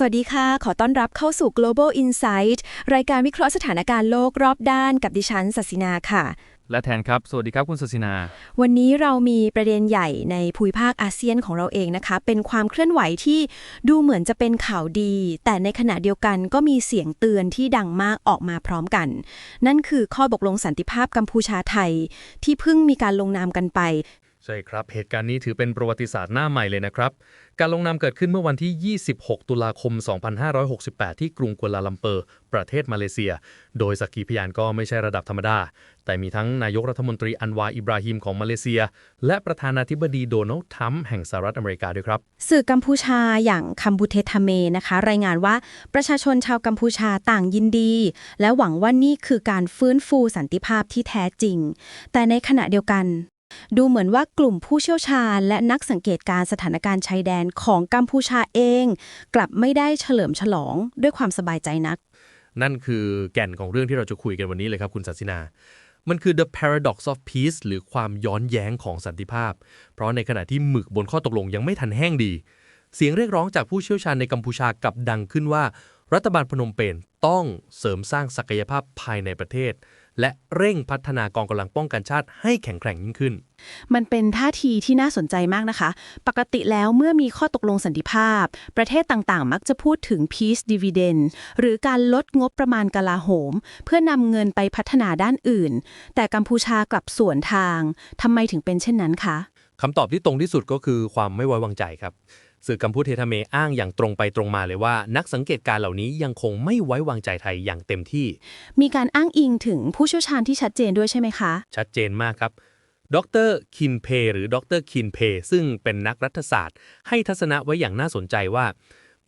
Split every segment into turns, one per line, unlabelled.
สวัสดีค่ะ ขอต้อนรับเข้าสู่ Global Insight รายการวิเคราะห์สถานการณ์โลกรอบด้านกับดิฉันศศินาค่ะ
และแทนครับ สวัสดีครับคุณศศินา
วันนี้เรามีประเด็นใหญ่ในภูมิภาคอาเซียนของเราเองนะคะ เป็นความเคลื่อนไหวที่ดูเหมือนจะเป็นข่าวดี แต่ในขณะเดียวกันก็มีเสียงเตือนที่ดังมากออกมาพร้อมกัน นั่นคือข้อตกลงสันติภาพกัมพูชาไทย ที่เพิ่งมีการลงนามกันไป
ใช่ครับ เหตุการณ์นี้ถือเป็นประวัติศาสตร์หน้าใหม่เลยนะครับ การลงนามเกิดขึ้นเมื่อวันที่ 26 ตุลาคม 2568 ที่กรุงกัวลาลัมเปอร์ ประเทศมาเลเซีย โดยสักขีพยานก็ไม่ใช่ระดับธรรมดา แต่มีทั้งนายกรัฐมนตรีอันวาอิบราฮิมของมาเลเซีย และประธานาธิบดีโดนัลด์ทรัมป์แห่งสหรัฐอเมริกาด้วยครับ
สื่อกัมพูชาอย่างคัมบูเททาเมนะคะ รายงานว่าประชาชนชาวกัมพูชาต่างยินดี และหวังว่านี่คือการฟื้นฟูสันติภาพที่แท้จริง แต่ในขณะเดียวกัน ดูเหมือนว่ากลุ่มผู้เชี่ยวชาญ และนักสังเกตการณ์สถานการณ์ชายแดนของกัมพูชาเอง กลับไม่ได้เฉลิมฉลองด้วยความสบายใจนัก
นั่นคือแก่นของเรื่องที่เราจะคุยกันวันนี้เลยครับคุณศาสินา มันคือ the paradox of peace หรือความย้อนแย้งของสันติภาพ เพราะในขณะที่หมึกบนข้อตกลงยังไม่ทันแห้งดี เสียงเรียกร้องจากผู้เชี่ยวชาญในกัมพูชากลับดังขึ้นว่า รัฐบาลพนมเปญต้องเสริมสร้างศักยภาพภายในประเทศ และเร่งพัฒนากองกำลังป้องกันชาติให้แข็งแกร่งยิ่งขึ้น
มันเป็นท่าทีที่น่าสนใจมากนะคะ ปกติแล้วเมื่อมีข้อตกลงสันติภาพ ประเทศต่างๆ มักจะพูดถึง peace dividend หรือการลดงบประมาณกลาโหม เพื่อนำเงินไปพัฒนาด้านอื่น แต่กัมพูชากลับสวนทางทำไมถึงเป็นเช่นนั้นคะ
คำตอบที่ตรงที่สุดก็คือความไม่ไว้วางใจครับ สื่อกัมพูเททาเมอ้างอย่างตรงไปตรงมาเลยว่า นักสังเกตการณ์เหล่านี้ยังคงไม่ไว้วางใจไทยอย่างเต็มที่
มีการอ้างอิงถึงผู้เชี่ยวชาญที่ชัดเจนด้วยใช่ไหมคะ
ชัดเจนมากครับดรคินเพหรือดรคินเพซึ่งเป็นนักรัฐศาสตร์ ให้ทัศนะไว้อย่างน่าสนใจว่า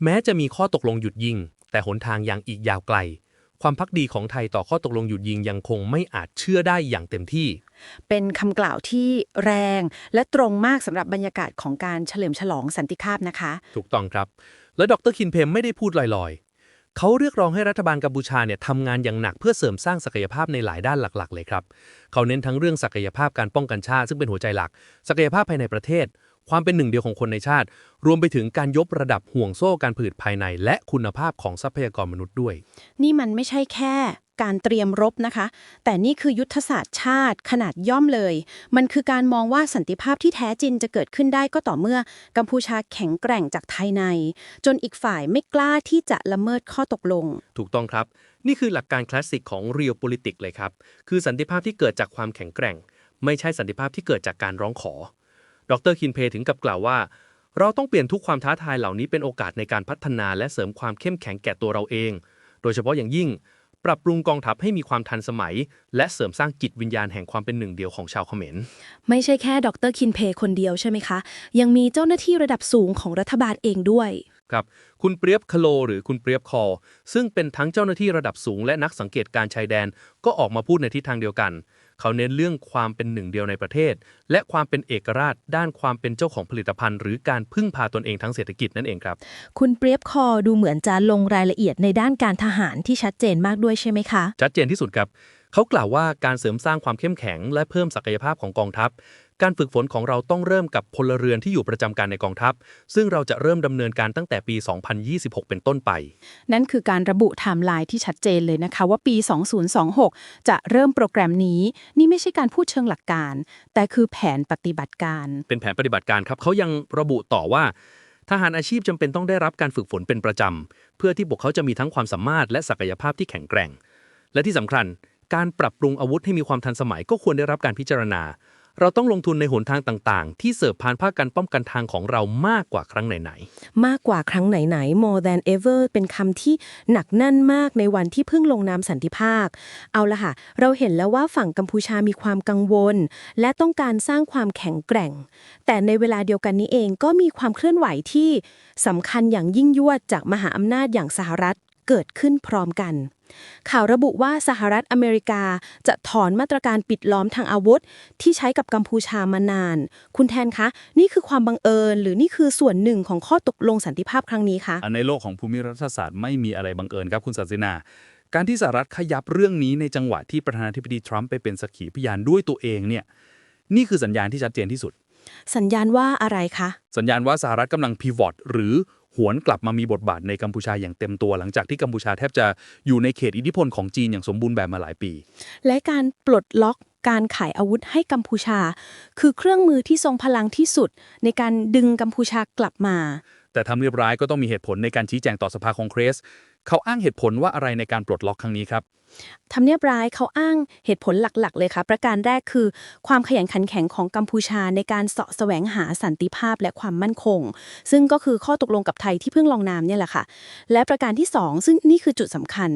แม้จะมีข้อตกลงหยุดยิง แต่หนทางยังอีกยาวไกล ความพักดีของไทยต่อข้อตกลงหยุดยิงยังคงไม่อาจเชื่อได้อย่างเต็มที่
เป็นคำกล่าวที่แรงและตรงมากสำหรับบรรยากาศของการเฉลิมฉลองสันติภาพนะคะ
ถูกต้องครับ และดรคินเพมไม่ได้พูดลอยๆ เขาเรียกร้องให้รัฐบาลกัมพูชาเนี่ยทำงานอย่างหนักเพื่อเสริมสร้างศักยภาพในหลายด้านหลัก ๆ เลยครับ เขาเน้นทั้งเรื่องศักยภาพการป้องกันชาติซึ่งเป็นหัวใจหลัก ศักยภาพภายในประเทศ ความเป็นหนึ่งเดียวของคนในชาติ รวมไปถึงการยกระดับห่วงโซ่การผลิตภายใน และคุณภาพของทรัพยากรมนุษย์ด้วย
นี่มันไม่ใช่แค่การเตรียมรบนะคะ แต่นี่คือยุทธศาสตร์ชาติขนาดย่อมเลย มันคือการมองว่าสันติภาพที่แท้จริงจะเกิดขึ้นได้ก็ต่อเมื่อกัมพูชาแข็งแกร่งจากภายใน จนอีกฝ่ายไม่กล้าที่จะละเมิดข้อตกลง
ถูกต้องครับ นี่คือหลักการคลาสสิกของ real politics เลยครับ คือสันติภาพที่เกิดจากความแข็งแกร่ง ไม่ใช่สันติภาพที่เกิดจากการร้องขอ ดรคินเพถึงกับกล่าวว่า เราต้องเปลี่ยนทุกความท้าทายเหล่านี้เป็นโอกาสในการพัฒนาและเสริมความเข้มแข็งแก่ตัวเราเอง โดยเฉพาะอย่างยิ่ง ปรับปรุงกองทัพให้มีความทันสมัย และเสริมสร้างจิตวิญญาณแห่งความเป็นหนึ่งเดียวของชาวเขมร
ไม่ใช่แค่ดรคินเพคนเดียวใช่ไหมคะ ยังมีเจ้าหน้าที่ระดับสูงของรัฐบาลเองด้วย
ครับคุณเปรียบคโล หรือคุณเปรียบคอ ซึ่งเป็นทั้งเจ้าหน้าที่ระดับสูงและนักสังเกตการชายแดน ก็ออกมาพูดในทิศทางเดียวกัน เขาเน้นเรื่องความเป็นหนึ่งเดียวในประเทศ และความเป็นเอกราชด้านความเป็นเจ้าของผลิตภัณฑ์ หรือการพึ่งพาตนเองทั้งเศรษฐกิจนั่นเองครับ
คุณเปรียบคอดูเหมือนจะลงรายละเอียดในด้านการทหารที่ชัดเจนมากด้วยใช่ไหมคะ
ชัดเจนที่สุดครับ เขากล่าวว่าการเสริมสร้างความเข้มแข็ง และเพิ่มศักยภาพของกองทัพ การฝึกฝนของเราต้องเริ่มกับพลเรือนที่อยู่ประจำการในกองทัพ ซึ่งเราจะเริ่มดำเนินการตั้งแต่ปี 2026 เป็นต้นไป
นั่นคือการระบุไทม์ไลน์ที่ชัดเจนเลยนะคะว่าปี 2026 จะเริ่มโปรแกรมนี้ นี่ไม่ใช่การพูดเชิงหลักการ แต่คือแผนปฏิบัติการ
เป็นแผนปฏิบัติการครับเขายังระบุต่อว่าทหารอาชีพจำเป็นต้องได้รับการฝึกฝนเป็นประจำ เพื่อที่พวกเขาจะมีทั้งความสามารถและศักยภาพที่แข็งแกร่ง และที่สำคัญ การปรับปรุงอาวุธให้มีความทันสมัยก็ควรได้รับการพิจารณา เราต้องลงทุนในหนทางต่างๆ ที่เสิริมพานภาคการป้องกันทางของเรามากกว่าครั้งไหนๆ
มากกว่าครั้งไหนๆ more than ever เป็นคำที่หนักแน่นมากในวันที่เพิ่งลงนามสันติภาพเอาละค่ะ เราเห็นแล้วว่าฝั่งกัมพูชามีความกังวล และต้องการสร้างความแข็งแกร่ง แต่ในเวลาเดียวกันนี้เองก็มีความเคลื่อนไหวที่สำคัญอย่างยิ่งยวดจากมหาอำนาจอย่างสหรัฐ เกิดขึ้นพร้อมกัน ข่าวระบุว่าสหรัฐอเมริกาจะถอนมาตรการปิดล้อมทางอาวุธ ที่ใช้กับกัมพูชามานาน คุณแทนคะ นี่คือความบังเอิญ หรือนี่คือส่วนหนึ่งของข้อตกลงสันติภาพครั้งนี้คะ
ในโลกของภูมิรัฐศาสตร์ไม่มีอะไรบังเอิญครับคุณศาสินาการที่สหรัฐขยับเรื่องนี้ในจังหวะที่ประธานาธิบดีทรัมป์ไปเป็นสักขีพยานด้วยตัวเองเนี่ยนี่คือสัญญาณที่ชัดเจนที่สุด
สัญญาณว่าอะไรคะ
สัญญาณว่าสหรัฐกำลังพิวอตหรือ
หวนกลับมามีบทบาทในกัมพูชาอย่างเต็มตัว หลังจากที่กัมพูชาแทบจะอยู่ในเขตอิทธิพลของจีนอย่างสมบูรณ์แบบมาหลายปี
และการปลดล็อกการขายอาวุธให้กัมพูชา คือเครื่องมือที่ทรงพลังที่สุด ในการดึงกัมพูชากลับมา
แต่ทำเรียบร้ายก็ต้องมีเหตุผลในการชี้แจงต่อสภาคองเกรส เขาอ้างเหตุผลว่าอะไรในการปลดล็อกครั้งนี้ครับ
ทำเนียบร้ายเขาอ้างเหตุผลหลักๆ เลยค่ะ ประการแรกคือ ความขยันขันแข็งของกัมพูชาในการเสาะแสวงหาสันติภาพและความมั่นคง ซึ่งก็คือข้อตกลงกับไทยที่เพิ่งลงนามเนี่ยแหละค่ะ และประการที่ 2 ซึ่งนี่คือจุดสำคัญ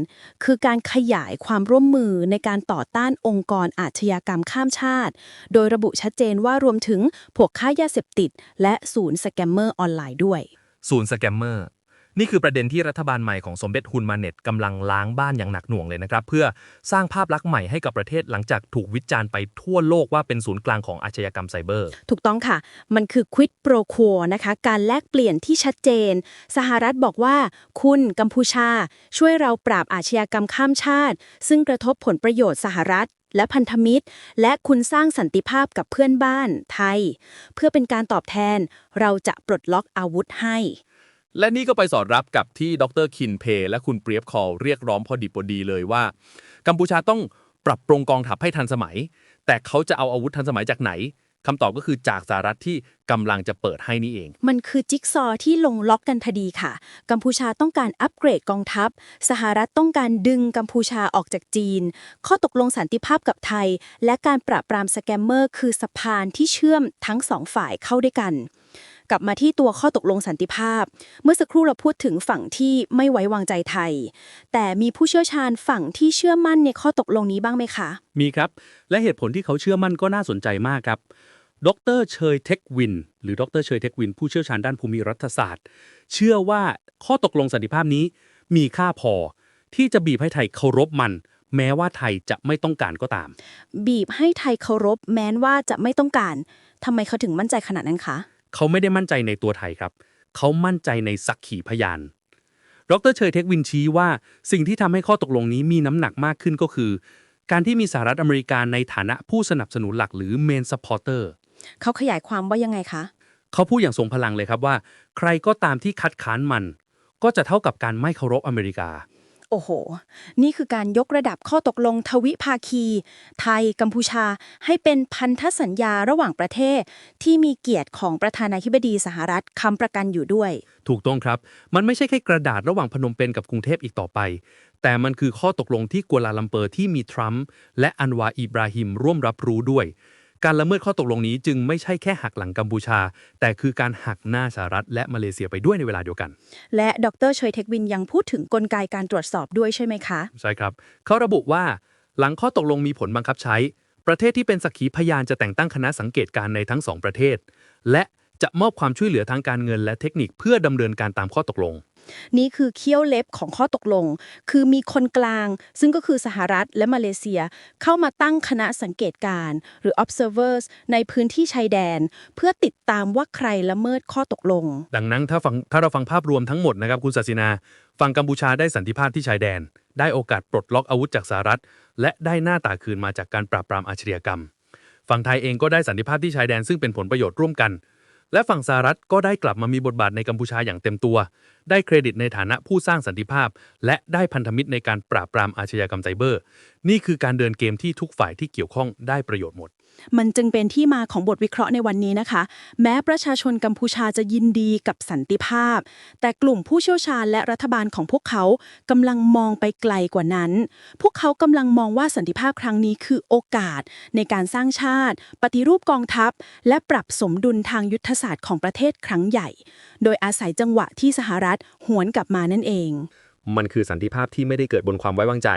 คือการขยายความร่วมมือในการต่อต้านองค์กรอาชญากรรมข้ามชาติ โดยระบุชัดเจนว่ารวมถึงพวกค้ายาเสพติด และศูนย์สแกมเมอร์ออนไลน์ด้วย
ศูนย์สแกมเมอร์ นี่คือประเด็นที่รัฐบาลใหม่ของสมเด็จฮุนมาเน็ตกำลังล้างบ้านอย่างหนักหน่วงเลยนะครับ เพื่อสร้างภาพลักษณ์ใหม่ให้กับประเทศหลังจากถูกวิจารณ์ไปทั่วโลกว่าเป็นศูนย์กลางของอาชญากรรมไซเบอร์
ถูกต้องค่ะ มันคือ quid pro quo นะคะ การแลกเปลี่ยนที่ชัดเจน สหรัฐบอกว่า คุณกัมพูชา ช่วยเราปราบอาชญากรรมข้ามชาติ ซึ่งกระทบผลประโยชน์สหรัฐและพันธมิตร และคุณสร้างสันติภาพกับเพื่อนบ้านไทย เพื่อเป็นการตอบแทนเราจะปลดล็อกอาวุธให้
และนี่ก็ไปสอดรับกับที่ดรคินเพและคุณเปรียบคอลเรียกร้องพอดีพอดีเลยว่า กัมพูชาต้องปรับปรุงกองทัพให้ทันสมัย แต่เขาจะเอาอาวุธทันสมัยจากไหนคำตอบก็คือจากสหรัฐที่กำลังจะเปิดให้นี่เอง
มันคือจิ๊กซอว์ที่ลงล็อกกันพอดีค่ะ กัมพูชาต้องการอัปเกรดกองทัพ สหรัฐต้องการดึงกัมพูชาออกจากจีน ข้อตกลงสันติภาพกับไทย และการปราบปรามสแกมเมอร์ คือสะพานที่เชื่อมทั้งสองฝ่ายเข้าด้วยกัน กลับมาที่ตัวข้อตกลงสันติภาพ เมื่อสักครู่เราพูดถึงฝั่งที่ไม่ไว้วางใจไทย แต่มีผู้เชี่ยวชาญฝั่งที่เชื่อมั่นในข้อตกลงนี้บ้างไหมคะ
มีครับ และเหตุผลที่เขาเชื่อมั่นก็น่าสนใจมากครับ ดรเชยเทควิน หรือดรเชยเทควิน ผู้เชี่ยวชาญด้านภูมิรัฐศาสตร์ เชื่อว่าข้อตกลงสันติภาพนี้ มีค่าพอ ที่จะบีบให้ไทยเคารพมันแม้ว่าไทยจะไม่ต้องการก็ตาม
บีบให้ไทยเคารพแม้นว่าจะไม่ต้องการทำไมเขาถึงมั่นใจขนาดนั้นคะ
เขาไม่ได้มั่นใจในตัวไทยครับ เขามั่นใจในสักขีพยาน ดรเชยเทควินชี้ว่าสิ่งที่ทำให้ข้อตกลงนี้มีน้ำหนักมากขึ้นก็คือ การที่มีสหรัฐอเมริกาในฐานะผู้สนับสนุนหลักหรือ main supporter
เขาขยายความว่ายังไงคะ
เขาพูดอย่างทรงพลังเลยครับว่า ใครก็ตามที่คัดค้านมัน ก็จะเท่ากับการไม่เคารพอเมริกา
โอ้โห นี่คือการยกระดับข้อตกลงทวิภาคี ไทยกัมพูชา ให้เป็นพันธสัญญาระหว่างประเทศ ที่มีเกียรติของประธานาธิบดีสหรัฐค้ำประกันอยู่ด้วย
ถูกต้องครับ มันไม่ใช่แค่กระดาษระหว่างพนมเปญกับกรุงเทพอีกต่อไป แต่มันคือข้อตกลงที่กัวลาลัมเปอร์ที่มีทรัมป์และอันวาอิบราฮิมร่วมรับรู้ด้วย การละเมิดข้อตกลงนี้จึงไม่ใช่แค่หักหลังกัมพูชา แต่คือการหักหน้าสหรัฐและมาเลเซียไปด้วยในเวลาเดียวกัน
และดรเชยเทควินยังพูดถึงกลไกการตรวจสอบด้วยใช่ไหมคะ
ใช่ครับ เขาระบุว่าหลังข้อตกลงมีผลบังคับใช้ ประเทศที่เป็นสักขีพยานจะแต่งตั้งคณะสังเกตการณ์ในทั้งสองประเทศ และจะมอบความช่วยเหลือทางการเงินและเทคนิคเพื่อดำเนินการตามข้อตกลง
นี่คือเคี้ยวเล็บของข้อตกลง คือมีคนกลาง ซึ่งก็คือสหรัฐและมาเลเซีย เข้ามาตั้งคณะสังเกตการ์หรือ observers ในพื้นที่ชายแดน เพื่อติดตามว่าใครละเมิดข้อตกลง
ดังนั้นถ้าฟังถ้าเราฟังภาพรวมทั้งหมดนะครับคุณศาสินาฝั่งกัมพูชาได้สันติภาพที่ชายแดน ได้โอกาสปลดล็อกอาวุธจากสหรัฐ และได้หน้าตาคืนมาจากการปราบปรามอาชญากรรม ฝั่งไทยเองก็ได้สันติภาพที่ชายแดนซึ่งเป็นผลประโยชน์ร่วมกัน และฝั่งสหรัฐก็ได้กลับมามีบทบาทในกัมพูชาอย่างเต็มตัว ได้เครดิตในฐานะผู้สร้างสันติภาพ และได้พันธมิตรในการปราบปรามอาชญากรรมไซเบอร์ นี่คือการเดินเกมที่ทุกฝ่ายที่เกี่ยวข้องได้ประโยชน์หมด
มันจึงเป็นที่มาของบทวิเคราะห์ในวันนี้นะคะ แม้ประชาชนกัมพูชาจะยินดีกับสันติภาพ แต่กลุ่มผู้เชี่ยวชาญและรัฐบาลของพวกเขากำลังมองไปไกลกว่านั้น พวกเขากำลังมองว่าสันติภาพครั้งนี้คือโอกาส ในการสร้างชาติ ปฏิรูปกองทัพ และปรับสมดุลทางยุทธศาสตร์ของประเทศครั้งใหญ่ โดยอาศัยจังหวะที่สหรัฐหวนกลับมานั่นเอง
มันคือสันติภาพที่ไม่ได้เกิดบนความไว้วางใจ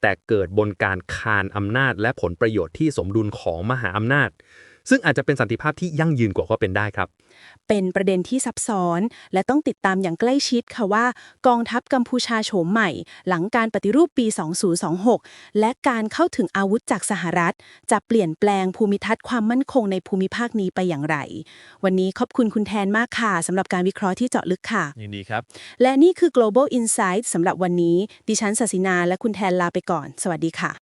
แต่เกิดบนการคานอำนาจและผลประโยชน์ที่สมดุลของมหาอำนาจ ซึ่งอาจจะเป็นสันติภาพที่ยั่งยืนกว่าก็เป็นได้ครับ
เป็นประเด็นที่ซับซ้อน และต้องติดตามอย่างใกล้ชิดค่ะว่า กองทัพกัมพูชาโฉมใหม่ หลังการปฏิรูปปี 2026 และการเข้าถึงอาวุธจากสหรัฐ จะเปลี่ยนแปลงภูมิทัศน์ความมั่นคงในภูมิภาคนี้ไปอย่างไร วันนี้ขอบคุณคุณแทนมากค่ะสำหรับการวิเคราะห์ที่เจาะลึกค่ะ
ยินดีครับ
และนี่คือ global insight สำหรับวันนี้ ดิฉันศศินาและคุณแทนลาไปก่อน สวัสดีค่ะ